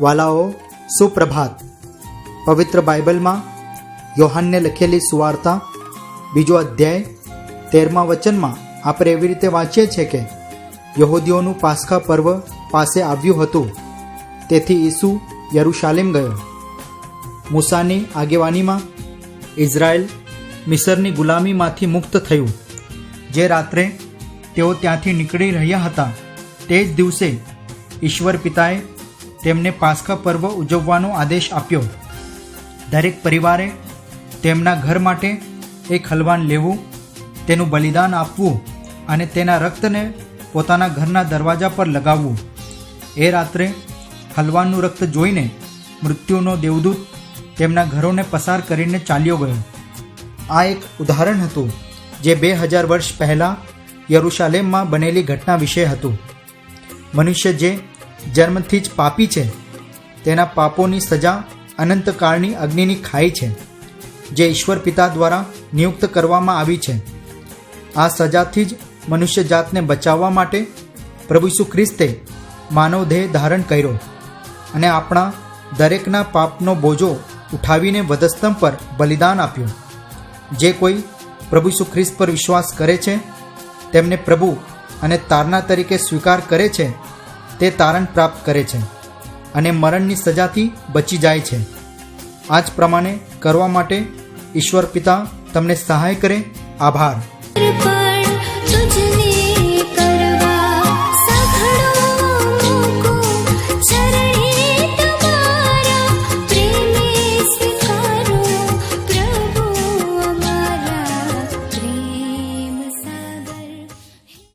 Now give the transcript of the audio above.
વાલાઓ, સુપ્રભાત. પવિત્ર બાઇબલમાં યોહાનને લખેલી સુવાર્તા, બીજો અધ્યાય, તેરમા વચનમાં આપણે એવી રીતે વાંચીએ છીએ કે યહૂદીઓનું પાસખા પર્વ પાસે આવ્યું હતું. તેથી ઈસુ યરુશાલેમ ગયો. મૂસાની આગેવાનીમાં ઇઝરાયલ મિસરની ગુલામીમાંથી મુક્ત થયું. જે રાત્રે તેઓ ત્યાંથી નીકળી રહ્યા હતા, તે જ દિવસે ઈશ્વર પિતાએ તેમને પાસ્ખા પર્વ ઉજવવાનો આદેશ આપ્યો. દરેક પરિવારે તેમના ઘર માટે એક હલવાન લેવું, તેનું બલિદાન આપવું અને તેના રક્તને પોતાના ઘરના દરવાજા પર લગાવવું. એ રાત્રે હલવાનનું રક્ત જોઈને મૃત્યુનો દેવદૂત તેમના ઘરોને પસાર કરીને ચાલ્યો ગયો. આ એક ઉદાહરણ હતું, જે બે હજાર વર્ષ પહેલાં યરુશાલેમમાં બનેલી ઘટના વિશે હતું. મનુષ્ય જે જન્મથી જ પાપી છે. તેના પાપોની સજા અનંતકાળની અગ્નિની ખાઈ છે, જે ઈશ્વર પિતા દ્વારા નિયુક્ત કરવામાં આવી છે. આ સજાથી જ મનુષ્ય જાતને બચાવવા માટે પ્રભુ ઈસુ ખ્રિસ્તે માનવ દેહ ધારણ કર્યો અને આપણા દરેકના પાપનો બોજો ઉઠાવીને વધસ્તંભ પર બલિદાન આપ્યું. જે કોઈ પ્રભુ ઈસુ પર વિશ્વાસ કરે છે, તેમને પ્રભુ અને તારના તરીકે સ્વીકાર કરે છે તે તારણ પ્રાપ્ત કરે છે અને મરણની સજાથી બચી જાય છે. આ જ પ્રમાણે કરવા માટે ઈશ્વર પિતા તમને સહાય કરે. આભાર.